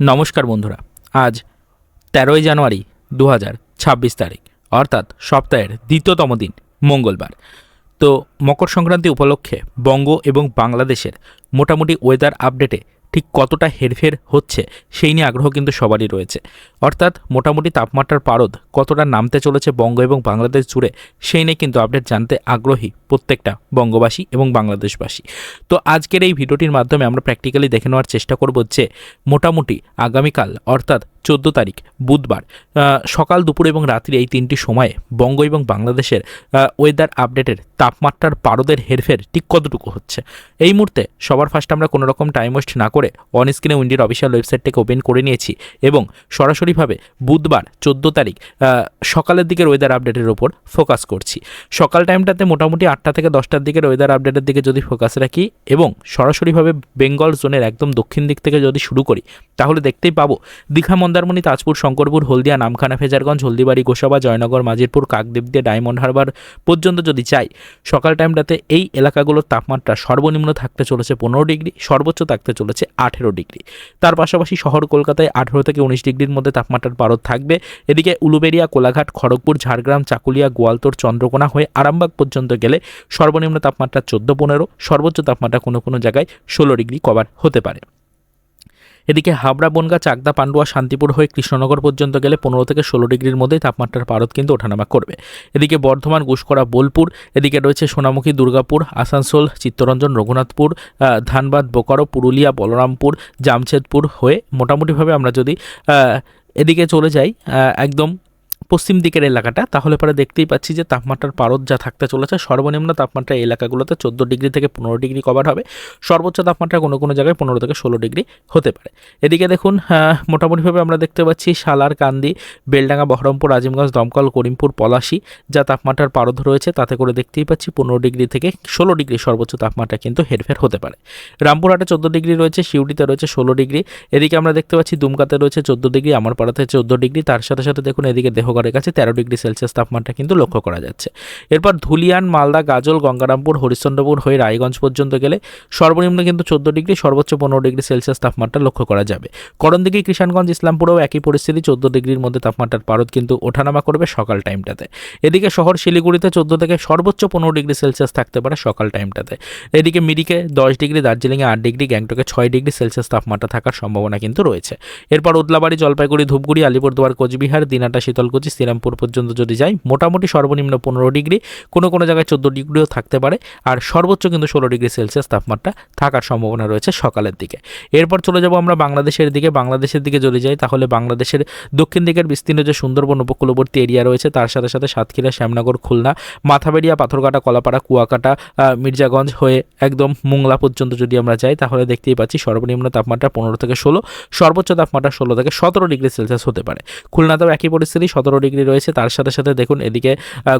নমস্কার বন্ধুরা, আজ তেরোই জানুয়ারি দু ছাব্বিশ তারিখ, অর্থাৎ সপ্তাহের দ্বিতীয়তম দিন, মঙ্গলবার। তো মকর সংক্রান্তি উপলক্ষে বঙ্গ এবং বাংলাদেশের মোটামুটি ওয়েদার আপডেটে ঠিক কতটা হেরফের হচ্ছে সেই নিয়ে আগ্রহ কিন্তু সবারই রয়েছে। অর্থাৎ মোটামুটি তাপমাত্রার পারদ কতটা নামতে চলেছে বঙ্গ এবং বাংলাদেশ জুড়ে সেই নিয়ে কিন্তু আপডেট জানতে আগ্রহী প্রত্যেকটা বঙ্গবাসী এবং বাংলাদেশবাসী। তো আজকের এই ভিডিওটির মাধ্যমে আমরা প্র্যাকটিক্যালি দেখে নেওয়ার চেষ্টা করব যে মোটামুটি আগামীকাল অর্থাৎ চোদ্দ তারিখ, বুধবার সকাল, দুপুর এবং রাত্রি এই তিনটি সময়ে বঙ্গ এবং বাংলাদেশের ওয়েদার আপডেটের তাপমাত্রার পারদের হেরফের ঠিক কতটুকু হচ্ছে? এই মুহূর্তে সবার ফার্স্ট আমরা কোনো রকম টাইম ওয়েস্ট না করে অন স্ক্রিনে উইন্ডির অফিসিয়াল ওয়েবসাইটটাকে ওপেন করে নিয়েছি এবং সরাসরিভাবে বুধবার চোদ্দ তারিখ সকালের দিকের ওয়েদার আপডেটের ওপর ফোকাস করছি। সকাল টাইমটাতে মোটামুটি আটটা থেকে দশটার দিকের ওয়েদার আপডেটের দিকে যদি ফোকাস রাখি এবং সরাসরিভাবে বেঙ্গল জোনের একদম দক্ষিণ দিক থেকে যদি শুরু করি, তাহলে দেখতেই পাবো দীঘা, মন্দারমণি, তাজপুর, শঙ্করপুর, হলদিয়া, নামখানা, ফেজারগঞ্জ, হলদিবাড়ি, গোসাবা, জয়নগর, মাজিরপুর কাকদ্বীপ দিয়ে ডায়মন্ড হারবার পর্যন্ত যদি চাই, সকাল টাইমটাতে এই এলাকাগুলোর তাপমাত্রা সর্বনিম্ন থাকতে চলেছে পনেরো ডিগ্রি, সর্বোচ্চ থাকতে চলেছে আঠেরো ডিগ্রি। তার পাশাপাশি শহর কলকাতায় আঠেরো থেকে উনিশ ডিগ্রির মধ্যে তাপমাত্রার পারদ থাকবে। এদিকে উলুবেরিয়া কোলাঘাট, খড়গপুর, ঝাড়গ্রাম, চাকুলিয়া, গোয়ালতোর, চন্দ্রকোনা হয়ে আরামবাগ পর্যন্ত গেলে সর্বনিম্ন তাপমাত্রা চোদ্দ পনেরো, সর্বোচ্চ তাপমাত্রা কোনো কোনো জায়গায় ষোলো ডিগ্রি কভার হতে পারে। এদিকে হাবড়া, বনগা, চাকদা, পান্ডুয়া, শান্তিপুর হয়ে কৃষ্ণনগর পর্যন্ত গেলে পনেরো থেকে ষোলো ডিগ্রির মধ্যেই তাপমাত্রার পারদ কিন্তু ওঠানামা করবে। এদিকে বর্ধমান, গুসকরা, বোলপুর, এদিকে রয়েছে সোনামুখী, দুর্গাপুর, আসানসোল, চিত্তরঞ্জন, রঘুনাথপুর ধানবাদ, বোকারো, পুরুলিয়া, বলরামপুর জামছেদপুর হয়ে মোটামুটিভাবে আমরা যদি এদিকে চলে যাই একদম পশ্চিম দিকের এলাকাটা তাহলে পরে দেখতেই পাচ্ছি যে তাপমাত্রার পারদ যা থাকতে চলেছে সর্বনিম্ন তাপমাত্রা এলাকাগুলোতে চোদ্দ ডিগ্রি থেকে পনেরো ডিগ্রি কভার হবে। সর্বোচ্চ তাপমাত্রা কোনো কোনো জায়গায় পনেরো থেকে ষোলো ডিগ্রি হতে পারে। এদিকে দেখুন আহ, মোটামুটিভাবে আমরা দেখতে পাচ্ছি সালার কান্দি বেলডাঙ্গা বহরমপুর আজিমগঞ্জ দমকল করিমপুর পলাশি যা তাপমাত্রার পারদ রয়েছে তাতে করে দেখতেই পাচ্ছি পনেরো ডিগ্রি থেকে ষোলো ডিগ্রি সর্বোচ্চ তাপমাত্রা কিন্তু হেরফের হতে পারে। রামপুরহাটে চোদ্দ ডিগ্রি রয়েছে শিউটিতে রয়েছে ষোলো ডিগ্রি। এদিকে আমরা দেখতে পাচ্ছি দুমকাতে রয়েছে চোদ্দ ডিগ্রি আমার পাড়াতে চোদ্দ ডিগ্রি। তার সাথে সাথে দেখুন এদিকে দেহগড়ের কাছে তেরো ডিগ্রি সেলসিয়াস তাপমাত্রা কিন্তু লক্ষ্য করা যাচ্ছে। এরপর ধুলিয়ান, মালদা, গাজল, গঙ্গারামপুর, হরিশ্চন্দ্রপুর হয়ে রায়গঞ্জ পর্যন্ত গেলে সর্বনিম্ন কিন্তু চোদ্দ ডিগ্রি, সর্বোচ্চ পনেরো ডিগ্রি সেলসিয়াস তাপমাত্রা লক্ষ্য করা যাবে। করণদিঘি, কিষানগঞ্জ, ইসলামপুরেও একই পরিস্থিতি, চোদ্দ ডিগ্রির মধ্যে তাপমাত্রার পারদ কিন্তু ওঠানামা করবে সকাল টাইমটাতে। এদিকে শহর শিলিগুড়িতে চোদ্দ থেকে সর্বোচ্চ পনেরো ডিগ্রি সেলসিয়াস থাকতে পারে সকাল টাইমটাতে। এদিকে মিরিকে দশ ডিগ্রি, দার্জিলিংয়ে আট ডিগ্রি, গ্যাংটকে ছয় ডিগ্রি সেলসিয়াস তাপমাত্রা থাকার সম্ভাবনা কিন্তু রয়েছে। এরপর উদলাবাড়ি, জলপাইগুড়ি, ধূপগুড়ি, আলিপুরদুয়ার, কোচবিহার, দিনাটা, শীতলকুচি শ্রীরামপুর পর্যন্ত যদি যাই, মোটামুটি সর্বনিম্ন পনেরো ডিগ্রি, কোনো কোনো জায়গায় চোদ্দ ডিগ্রিও থাকতে পারে। আর সর্বোচ্চ কিন্তু ষোলো ডিগ্রি সেলসিয়াস তাপমাত্রা থাকার সম্ভাবনা রয়েছে সকালের দিকে। এরপর চলে যাব আমরা বাংলাদেশের দিকে। বাংলাদেশের দিকে যদি যাই, তাহলে বাংলাদেশের দক্ষিণ দিকের বিস্তীর্ণ যে সুন্দরবন উপকূলবর্তী এরিয়া রয়েছে, তার সাথে সাথে সাতক্ষীরা, শ্যামনগর, খুলনা, মাথাবেড়িয়া, পাথরঘাটা, কলাপাড়া, কুয়াকাটা মির্জাগঞ্জ হয়ে একদম মুংলা পর্যন্ত যদি আমরা যাই, তাহলে দেখতেই পাচ্ছি সর্বনিম্ন তাপমাত্রা পনেরো থেকে ষোলো, সর্বোচ্চ তাপমাত্রা ষোলো থেকে সতেরো ডিগ্রি সেলসিয়াস হতে পারে। খুলনাতেও একই পরিস্থিতি, সতেরো ডিগ্রি রয়েছে, তার সাথে সাথে দেখুন এদিকে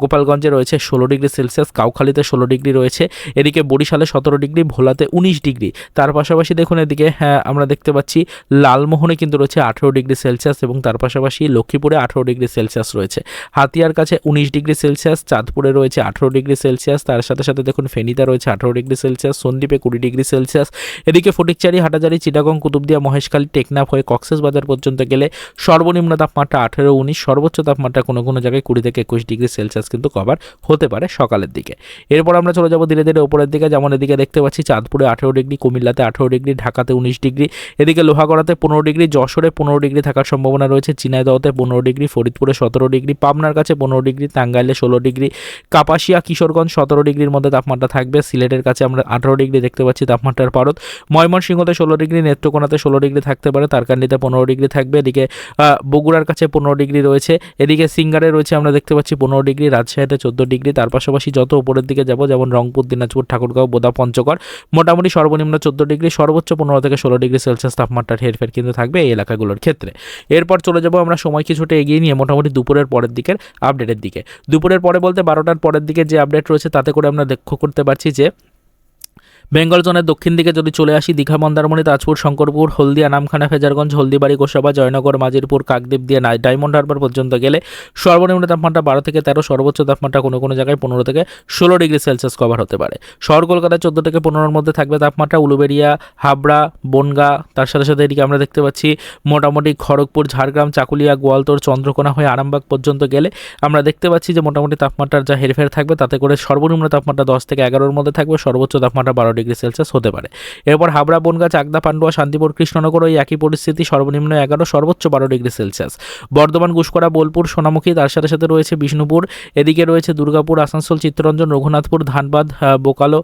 গোপালগঞ্জে রয়েছে ষোলো ডিগ্রি সেলসিয়াস, কাউখালীতে ষোলো ডিগ্রি রয়েছে, এদিকে বরিশালে সতেরো ডিগ্রি, ভোলাতে উনিশ ডিগ্রি। তার পাশাপাশি দেখুন এদিকে হ্যাঁ আমরা দেখতে পাচ্ছি লালমোহনে কিন্তু রয়েছে আঠেরো ডিগ্রি সেলসিয়াস এবং তার পাশাপাশি লক্ষ্মীপুরে আঠেরো ডিগ্রি সেলসিয়াস রয়েছে। হাতিয়ার কাছে উনিশ ডিগ্রি সেলসিয়াস, চাঁদপুরে রয়েছে আঠেরো ডিগ্রি সেলসিয়াস, তার সাথে সাথে দেখুন ফেনীতে রয়েছে আঠেরো ডিগ্রি সেলসিয়াস, সন্দ্বীপে কুড়ি ডিগ্রি সেলসিয়াস। এদিকে ফটিকচারি, হাটাজারি, চিটাগং, কুতুবদিয়া, মহেশখালী, টেকনাফ হয়ে কক্সেস বাজার পর্যন্ত গেলে সর্বনিম্ন তাপমাত্রা আঠেরো, উনিশ, সর্বোচ্চ তাপমাত্রা কোনো কোনো জায়গায় কুড়ি থেকে একুশ ডিগ্রি সেলসিয়াস কিন্তু কভার হতে পারে সকালের দিকে। এরপর আমরা চলে যাব ধীরে ধীরে ওপরের দিকে, যেমন এদিকে দেখতে পাচ্ছি চাঁদপুরে আঠেরো ডিগ্রি, কুমিল্লাতে আঠেরো ডিগ্রি, ঢাকাতে উনিশ ডিগ্রি, এদিকে লোহাগড়াতে পনেরো ডিগ্রি, যশোরে পনেরো ডিগ্রি থাকার সম্ভাবনা রয়েছে, চিনাইদহতে পনেরো ডিগ্রি, ফরিদপুরে সতেরো ডিগ্রি, পাবনার কাছে পনেরো ডিগ্রি, টাঙ্গাইলে ষোলো ডিগ্রি, কাপাসিয়া, কিশোরগঞ্জ সতেরো ডিগ্রির মধ্যে তাপমাত্রা থাকবে, সিলেটের কাছে আমরা আঠারো ডিগ্রি দেখতে পাচ্ছি তাপমাত্রার পারদ, ময়মনসিংহতে ষোলো ডিগ্রি, নেত্রকোনাতে ষোলো ডিগ্রি থাকতে পারে তারকান্ডিতে পনেরো ডিগ্রি থাকবে, এদিকে বগুড়ার কাছে পনেরো ডিগ্রি রয়েছে এদিকে সিঙ্গারে রয়েছে আমরা দেখতে পাচ্ছি পনেরো ডিগ্রি, রাজশাহীতে চোদ্দ ডিগ্রি, তার পাশাপাশি যত উপরের দিকে যাব, যেমন রংপুর, দিনাজপুর, ঠাকুরগাঁও বোদা পঞ্চগড়, মোটামুটি সর্বনিম্ন চোদ্দ ডিগ্রি, সর্বোচ্চ পনেরো থেকে ষোলো ডিগ্রি সেলসিয়াস তাপমাত্রার হেরফের কিন্তু থাকবে এই এলাকাগুলোর ক্ষেত্রে। এরপর চলে যাব আমরা সময় কিছুটা এগিয়ে নিয়ে মোটামুটি দুপুরের পরের দিকের আপডেটের দিকে। দুপুরের পরে বলতে বারোটার পরের দিকে যে আপডেট রয়েছে, তাতে করে আমরা লক্ষ্য করতে পারছি যে বেঙ্গল জোনের দক্ষিণ দিকে যদি চলে আসি, দীঘা, মন্দারমণি, তাজপুর, শঙ্করপুর, হলদিয়া, নামখানা, ফেজারগঞ্জ, হলদিবাড়ি, গোসাবা, জয়নগর, মাজিরপুর, কাকদ্বীপ দিয়ে ডায়মন্ড হারবার পর্যন্ত গেলে সর্বনিম্ন তাপমাত্রা বারো থেকে তেরো, সর্বোচ্চ তাপমাত্রা কোনো কোনো জায়গায় পনেরো থেকে ষোলো ডিগ্রি সেলসিয়াস কভার হতে পারে। শহর কলকাতায় চোদ্দ থেকে পনেরোর মধ্যে থাকবে তাপমাত্রা। উলুবেড়িয়া হাবড়া, বনগা, তার সাথে সাথে এদিকে আমরা দেখতে পাচ্ছি মোটামুটি খড়গপুর, ঝাড়গ্রাম, চাকুলিয়া, গোয়ালতোর, চন্দ্রকোনা হয়ে আরামবাগ পর্যন্ত গেলে আমরা দেখতে পাচ্ছি যে মোটামুটি তাপমাত্রার যা হেরফের থাকবে, তাতে করে সর্বনিম্ন তাপমাত্রা দশ থেকে এগারোর মধ্যে থাকবে, সর্বোচ্চ তাপমাত্রা বারো ডিগ্রি সেলসিয়াস হতে পারে। এরপর হাবড়া, বনগা, চাকদা, পান্ডুয়া, শান্তিপুর, কৃষ্ণনগর ওই একই পরিস্থিতি সর্বনিম্ন এগারো, সর্বোচ্চ বারো ডিগ্রি সেলসিয়াস। বর্ধমান গুসকরা বোলপুর, সোনামুখী, তার সাথে সাথে রয়েছে বিষ্ণুপুর, এদিকে রয়েছে দুর্গাপুর, আসানসোল, চিত্তরঞ্জন, রঘুনাথপুর, ধানবাদ বোকালো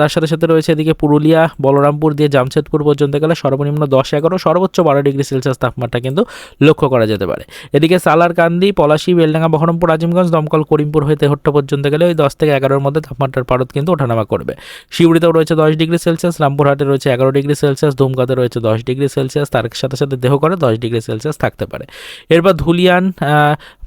তার সাথে সাথে রয়েছে এদিকে পুরুলিয়া, বলরামপুর দিয়ে জামশেদপুর পর্যন্ত গেলে সর্বনিম্ন দশ, এগারো, সর্বোচ্চ বারো ডিগ্রি সেলসিয়াস তাপমাত্রা কিন্তু লক্ষ্য করা যেতে পারে। এদিকে সালারকান্দি, পলাশী, বেলডাঙ্গা, বহরমপুর, আজিমগঞ্জ, দমকল, করিমপুর হয়ে তেহট্ট পর্যন্ত গেলে ওই দশ থেকে এগারোর মধ্যে তাপমাত্রার পারদ কিন্তু ওঠানামা করবে। শিউড়িতেও রয়েছে দশ ডিগ্রি সেলসিয়াস, রামপুরহাটে রয়েছে এগারো ডিগ্রি সেলসিয়াস ধুমকাতে রয়েছে দশ ডিগ্রি সেলসিয়াস, তার সাথে সাথে দেহ করে দশ ডিগ্রি সেলসিয়াস থাকতে পারে। এরপর ধুলিয়ান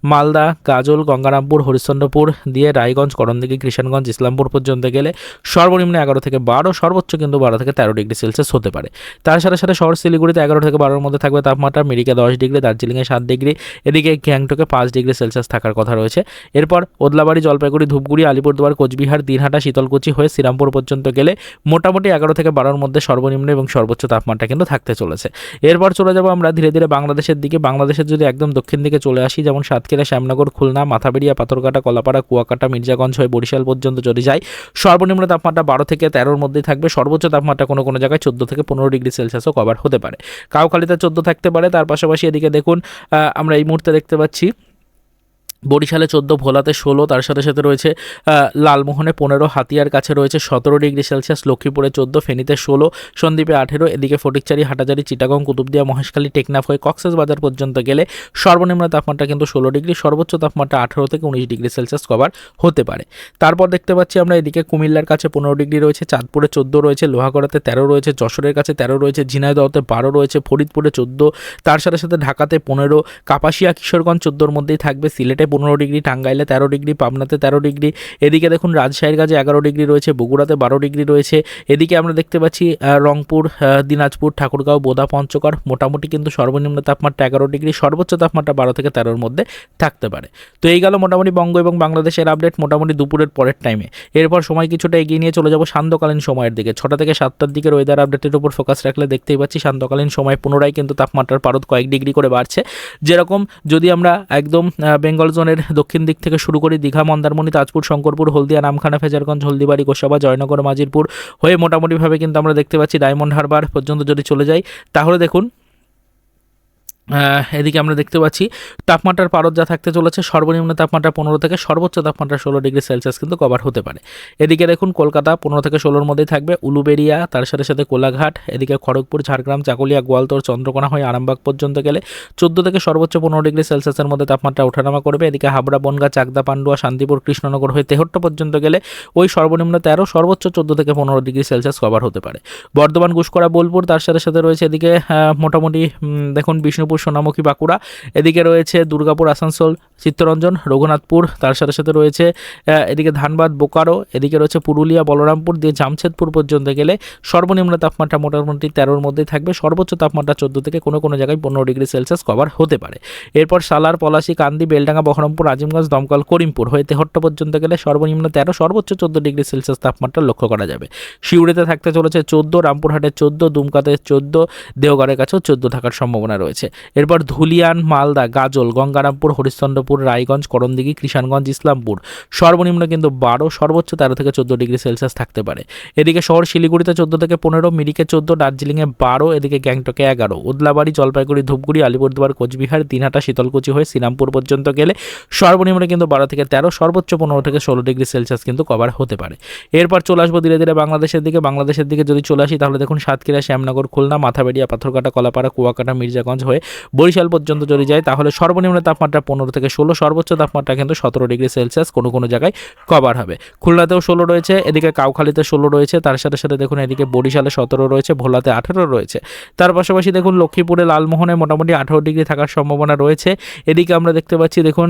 মালদা গাজল গঙ্গারামপুর, হরিশ্চন্দ্রপুর দিয়ে রায়গঞ্জ, করণদিঘি কৃষাণগঞ্জ ইসলামপুর পর্যন্ত গেলে সর্বনিম্ন এগারো থেকে বারো, সর্বোচ্চ কিন্তু বারো থেকে তেরো ডিগ্রি সেলসিয়াস হতে পারে। তার সাথে সাথে শহর শিলিগুড়িতে এগারো থেকে বারোর মধ্যে থাকবে তাপমাত্রা, মিরিকে দশ ডিগ্রি, দার্জিলিংয়ে সাত ডিগ্রি, এদিকে গ্যাংটকে পাঁচ ডিগ্রি সেলসিয়াস থাকার কথা রয়েছে। এরপর ওদলাবাড়ি, জলপাইগুড়ি, ধূপগুড়ি, আলিপুরদুয়ার, কোচবিহার, দিনহাটা, শীতলকুচি হয়ে শ্রীরামপুর পর্যন্ত গেলে মোটামুটি এগারো থেকে বারোর মধ্যে সর্বনিম্ন এবং সর্বোচ্চ তাপমাত্রা কিন্তু থাকতে চলেছে। এরপর চলে যাব আমরা ধীরে ধীরে বাংলাদেশের দিকে। বাংলাদেশের যদি একদম দক্ষিণ দিকে চলে আসি, যেমন সাতক্ষীরা শ্যামনগর, খুলনা, মাথাবেড়িয়া, পাথরঘাটা, কলাপাড়া, কুয়াকাটা, মির্জাগঞ্জ হয়ে বরিশাল পর্যন্ত চলে যায় সর্বনিম্ন তাপমাত্রা বারো থেকে তেরোর মধ্যেই থাকবে। সর্বোচ্চ তাপমাত্রা কোনো কোনো জায়গায় চোদ্দ থেকে পনেরো ডিগ্রি সেলসিয়াসও কভার হতে পারে। কাউখালিতে চোদ্দ থাকতে পারে। তার পাশাপাশি এদিকে দেখুন আমরা এই মুহূর্তে দেখতে পাচ্ছি বরিশালে চোদ্দ, ভোলাতে ষোলো, তার সাথে সাথে রয়েছে লালমোহনে পনেরো, হাতিয়ার কাছে রয়েছে সতেরো ডিগ্রি সেলসিয়াস, লক্ষ্মীপুরে চোদ্দ, ফেনীতে ষোলো, সন্দ্বীপে আঠেরো, এদিকে ফটিকচারি, হাটাজারি, চিটাগং, কুতুবদিয়া, মহেশখালী, টেকনাফ হয়ে কক্সেস বাজার পর্যন্ত গেলে সর্বনিম্ন তাপমাত্রা কিন্তু ষোলো ডিগ্রি, সর্বোচ্চ তাপমাত্রা আঠেরো থেকে উনিশ ডিগ্রি সেলসিয়াস কভার হতে পারে। তারপর দেখতে পাচ্ছি আমরা এদিকে কুমিল্লার কাছে পনেরো ডিগ্রি রয়েছে, চাঁদপুরে চোদ্দ রয়েছে, লোহাগড়াতে তেরো রয়েছে, যশোরের কাছে তেরো রয়েছে, ঝিনাইদহতে বারো রয়েছে, ফরিদপুরে চোদ্দ, তার সাথে সাথে ঢাকাতে পনেরো, কাপাসিয়া, কিশোরগঞ্জ, চোদ্দোর মধ্যেই থাকবে, সিলেটে পনেরো ডিগ্রি, টাঙ্গাইলে তেরো ডিগ্রি, পাবনাতে তেরো ডিগ্রি, এদিকে দেখুন রাজশাহীর কাছে এগারো ডিগ্রি রয়েছে, বগুড়াতে বারো ডিগ্রি রয়েছে, এদিকে আমরা দেখতে পাচ্ছি রংপুর দিনাজপুর, ঠাকুরগাঁও, বোদা, পঞ্চগড় মোটামুটি কিন্তু সর্বনিম্ন তাপমাত্রা এগারো ডিগ্রি, সর্বোচ্চ তাপমাত্রা বারো থেকে তেরোর মধ্যে থাকতে পারে। তো এই গেল মোটামুটি বঙ্গ এবং বাংলাদেশের আপডেট মোটামুটি দুপুরের পরের টাইমে এরপর সময় কিছুটা এগিয়ে নিয়ে চলে যাব সান্ধ্যকালীন সময়ের দিকে। ছটা থেকে সাতটার দিকের ওয়েদার আপডেটের উপর ফোকাস রাখলে দেখতেই পাচ্ছি সান্ধ্যকালীন সময় পুনরায় কিন্তু তাপমাত্রার পারদ কয়েক ডিগ্রি করে বাড়ছে। যেরকম যদি আমরা একদম বেঙ্গল জোনের দক্ষিণ দিক থেকে শুরু করে দীঘা, মন্দারমণি, তাজপুর, শঙ্করপুর, হলদিয়া, নামখানা, ফেজারগঞ্জ, হলদিবাড়ি, গোসাবা, জয়নগর, মাজিরপুর হয়ে মোটামুটিভাবে কিন্তু আমরা দেখতে পাচ্ছি ডায়মন্ড হারবার পর্যন্ত যদি চলে যাই, তাহলে দেখুন এদিকে আমরা দেখতে পাচ্ছি, তাপমাত্রার পারদ যা থাকতে চলেছে, সর্বনিম্ন তাপমাত্রা পনেরো থেকে সর্বোচ্চ তাপমাত্রা ষোলো ডিগ্রি সেলসিয়াস কিন্তু কভার হতে পারে। এদিকে দেখুন, কলকাতা পনেরো থেকে ষোলোর মধ্যেই থাকবে উলুবেড়িয়া তার সাথে সাথে কোলাঘাট, এদিকে খড়গপুর, ঝাড়গ্রাম, চাকুলিয়া, গোয়ালতোর, চন্দ্রকোনা হয়ে আরামবাগ পর্যন্ত গেলে চোদ্দ থেকে সর্বোচ্চ পনেরো ডিগ্রি সেলসিয়াসের মধ্যে তাপমাত্রা ওঠানামা করবে। এদিকে হাবড়া, বনগা, চাকদা, পান্ডুয়া, শান্তিপুর, কৃষ্ণনগর হয়ে তেহট্ট পর্যন্ত গেলে ওই সর্বনিম্ন তেরো, সর্বোচ্চ চোদ্দ থেকে পনেরো ডিগ্রি সেলসিয়াস কভার হতে পারে। বর্ধমান, গুসকরা, বোলপুর, তার সাথে সাথে রয়েছে এদিকে মোটামুটি দেখুন, বিষ্ণুপুর সোনামুখী বাঁকুড়া। এদিকে রয়েছে দুর্গাপুর, আসানসোল, চিত্তরঞ্জন, রঘুনাথপুর, তার সাথে সাথে রয়েছে এদিকে ধানবাদ, বোকারো, এদিকে রয়েছে পুরুলিয়া, বলরামপুর, দিয়ে জামশেদপুর পর্যন্ত গেলে সর্বনিম্ন তাপমাত্রা মোটামুটি তেরোর মধ্যেই থাকবে। সর্বোচ্চ তাপমাত্রা চোদ্দ থেকে কোনো কোনো জায়গায় পনেরো ডিগ্রি সেলসিয়াস কভার হতে পারে। এরপর সালার, পলাশী, কান্দি, বেলডাঙ্গা, বহরমপুর, আজিমগঞ্জ, দমকল, করিমপুর হয়ে তেহট্ট পর্যন্ত গেলে সর্বনিম্ন তেরো, সর্বোচ্চ চোদ্দ ডিগ্রি সেলসিয়াস তাপমাত্রা লক্ষ্য করা যাবে। শিউড়িতে থাকতে চলেছে চোদ্দ, রামপুরহাটে চোদ্দ, দুমকাতে চোদ্দ, দেওঘরের কাছেও চোদ্দ থাকার সম্ভাবনা রয়েছে। এরপর ধুলিয়ান, মালদা, গাজল, গঙ্গারামপুর, হরিশ্চন্দ্রপুর, রায়গঞ্জ, করণদিঘি কৃষাণগঞ্জ ইসলামপুর। সর্বনিম্ন কিন্তু বারো, সর্বোচ্চ তেরো থেকে চোদ্দ ডিগ্রি সেলসিয়াস থাকতে পারে। এদিকে শহর শিলিগুড়িতে চোদ্দ থেকে পনেরো, মিরিকে চোদ্দ, দার্জিলিংয়ে বারো, এদিকে গ্যাংটকে এগারো। উদলাবাড়ি, জলপাইগুড়ি, ধূপগুড়ি, আলিপুরদুয়ার, কোচবিহার, দিনহাটা, শীতলকুচি হয়ে শ্রীরামপুর পর্যন্ত গেলে সর্বনিম্ন কিন্তু বারো থেকে তেরো, সর্বোচ্চ পনেরো থেকে ষোলো ডিগ্রি সেলসিয়াস কিন্তু কভার হতে পারে। এরপর চলে আসব ধীরে ধীরে বাংলাদেশের দিকে। বাংলাদেশের দিকে যদি চলে আসি, তাহলে দেখুন সাতক্ষীরা, শ্যামনগর, খুলনা, মাথাবেড়িয়া পাথরকাটা কলাপাড়া, কুয়াকাটা, মির্জাগঞ্জ হয়ে বরিশাল পর্যন্ত যদি যায়, তাহলে সর্বনিম্ন তাপমাত্রা পনেরো থেকে ষোলো, সর্বোচ্চ তাপমাত্রা কিন্তু সতেরো ডিগ্রি সেলসিয়াস কোনো কোনো জায়গায় কভার হবে। খুলনাতেও ষোলো রয়েছে, এদিকে কাউখালীতে ষোলো রয়েছে, তার সাথে সাথে দেখুন এদিকে বরিশালে সতেরো রয়েছে, ভোলাতে আঠেরো রয়েছে। তার পাশাপাশি দেখুন লক্ষ্মীপুরে, লালমোহনে মোটামুটি আঠেরো ডিগ্রি থাকার সম্ভাবনা রয়েছে। এদিকে আমরা দেখতে পাচ্ছি দেখুন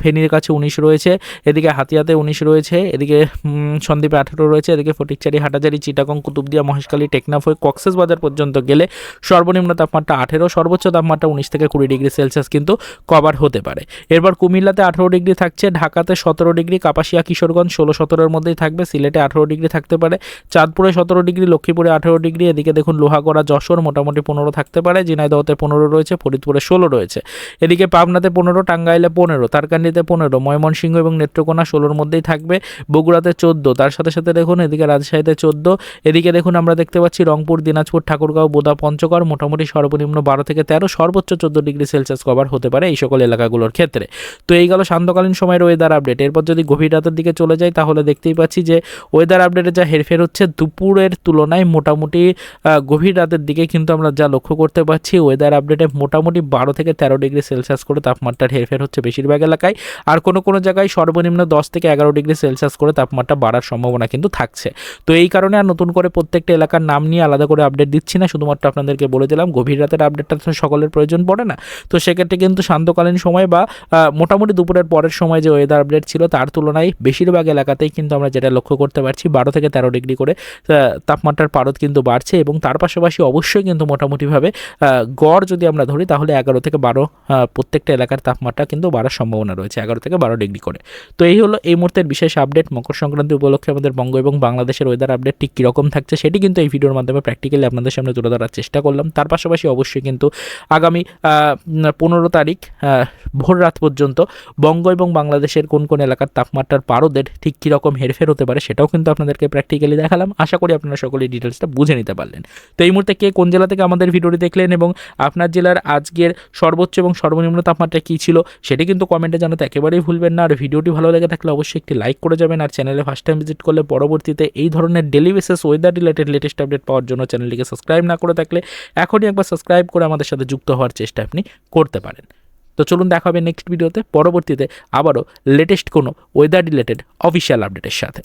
ফেনীর কাছে উনিশ রয়েছে, এদিকে হাতিয়াতে উনিশ রয়েছে, এদিকে সন্দ্বীপে আঠেরো রয়েছে, এদিকে ফটিকচারি হাটাজারি চিটাগং, কুতুবদিয়া, মহেশখালী, টেকনাফ হয়ে কক্সেস বাজার পর্যন্ত গেলে সর্বনিম্ন তাপমাত্রা আঠেরো, সর্বোচ্চ তাপমাত্রা উনিশ থেকে কুড়ি ডিগ্রি সেলসিয়াস কিন্তু কভার হতে পারে। এরপর কুমিল্লাতে আঠেরো ডিগ্রি থাকছে, ঢাকাতে সতেরো ডিগ্রি, কাপাসিয়া, কিশোরগঞ্জ ষোলো সতেরোর মধ্যেই থাকবে, সিলেটে আঠেরো ডিগ্রি থাকতে পারে, চাঁদপুরে সতেরো ডিগ্রি, লক্ষ্মীপুরে আঠেরো ডিগ্রি, এদিকে দেখুন লোহাগড়া, যশোর মোটামুটি পনেরো থাকতে পারে, ঝিনাইদহতে পনেরো রয়েছে, ফরিদপুরে ষোলো রয়েছে। এদিকে পাবনাতে পনেরো, টাঙ্গাইলে পনেরো তারকান্ডিতে পনেরো, ময়মনসিংহ এবং নেত্রকোনা ষোলোর মধ্যেই থাকবে, বগুড়াতে চোদ্দ, তার সাথে সাথে দেখুন এদিকে রাজশাহীতে চোদ্দ, এদিকে দেখুন আমরা দেখতে পাচ্ছি রংপুর, দিনাজপুর, ঠাকুরগাঁও, বোদা, পঞ্চগড়, মোটামুটি সর্বনিম্ন বারো থেকে তেরো সর্বোচ্চ চোদ্দ ডিগ্রি সেলসিয়াস কভার হতে পারে এই সকল এলাকাগুলোর ক্ষেত্রে। তো এই গেল সান্ধ্যকালীন সময়ের ওয়েদার আপডেট এরপর যদি গভীর রাতের দিকে চলে যাই, তাহলে দেখতেই পাচ্ছি যে ওয়েদার আপডেটে যা হেরফের হচ্ছে, দুপুরের তুলনায় মোটামুটি গভীর রাতের দিকে কিন্তু আমরা যা লক্ষ্য করতে পারছি ওয়েদার আপডেটে মোটামুটি বারো থেকে তেরো ডিগ্রি সেলসিয়াস করে তাপমাত্রার হেরফের হচ্ছে বেশিরভাগ এলাকায়। আর কোনো কোনো জায়গায় সর্বনিম্ন দশ থেকে এগারো ডিগ্রি সেলসিয়াস করে তাপমাত্রা বাড়ার সম্ভাবনা কিন্তু থাকছে। তো এই কারণে আর নতুন করে প্রত্যেকটা এলাকার নাম নিয়ে আলাদা করে আপডেট দিচ্ছি না, শুধুমাত্র আপনাদেরকে বলে দিলাম, গভীর রাতের আপডেটটা সকলের প্রয়োজন পড়ে না। তো সেক্ষেত্রে কিন্তু শান্তকালীন সময় বা মোটামুটি দুপুরের পরের সময় যে ওয়েদার আপডেট ছিল তার তুলনায় বেশিরভাগ এলাকাতেই কিন্তু আমরা যেটা লক্ষ্য করতে পারছি বারো থেকে তেরো ডিগ্রি করে তাপমাত্রার পারদ কিন্তু বাড়ছে এবং তার পাশাপাশি অবশ্যই কিন্তু মোটামুটিভাবে গড় যদি আমরা ধরি তাহলে এগারো থেকে বারো প্রত্যেকটা এলাকার তাপমাত্রা কিন্তু বাড়ার সম্ভাবনা রয়েছে এগারো থেকে বারো ডিগ্রি করে। তো এই হলো এই মুহূর্তের বিশেষ আপডেট মকর সংক্রান্তি উপলক্ষে আমাদের বঙ্গ এবং বাংলাদেশের ওয়েদার আপডেট ঠিক কীরকম থাকছে সেটি কিন্তু এই ভিডিওর মাধ্যমে প্র্যাকটিক্যালি আপনাদের সামনে তুলে ধরার চেষ্টা করলাম। তার পাশাপাশি অবশ্যই কিন্তু আগামী পনেরো তারিখ ভোর রাত পর্যন্ত বঙ্গ এবং বাংলাদেশের কোন কোন এলাকার তাপমাত্রার পারদের ঠিক কীরকম হেরফের হতে পারে সেটাও কিন্তু আপনাদেরকে প্র্যাকটিক্যালি দেখালাম। আশা করি আপনারা সকলেই ডিটেলসটা বুঝে নিতে পারলেন। তো এই মুহূর্তে কে কোন জেলা থেকে আমাদের ভিডিওটি দেখলেন এবং আপনার জেলার আজকের সর্বোচ্চ এবং সর্বনিম্ন তাপমাত্রা কী ছিল সেটি কিন্তু কমেন্টে জানাতে একেবারেই ভুলবেন না। আর ভিডিওটি ভালো লেগে থাকলে অবশ্যই একটি লাইক করে যাবেন আর চ্যানেলে ফার্স্ট টাইম ভিজিট করলে পরবর্তীতে এই ধরনের daily basis weather related latest update পাওয়ার জন্য চ্যানেলটিকে সাবস্ক্রাইব না করে থাকলে এখনই একবার সাবস্ক্রাইব করে আমাদের সাথে যুক্ত হওয়ার চেষ্টা আপনি করতে পারেন। তো চলুন দেখা হবে নেক্সট ভিডিওতে পরবর্তীতে আবারও লেটেস্ট কোনো ওয়েদার রিলেটেড অফিসিয়াল আপডেটের সাথে।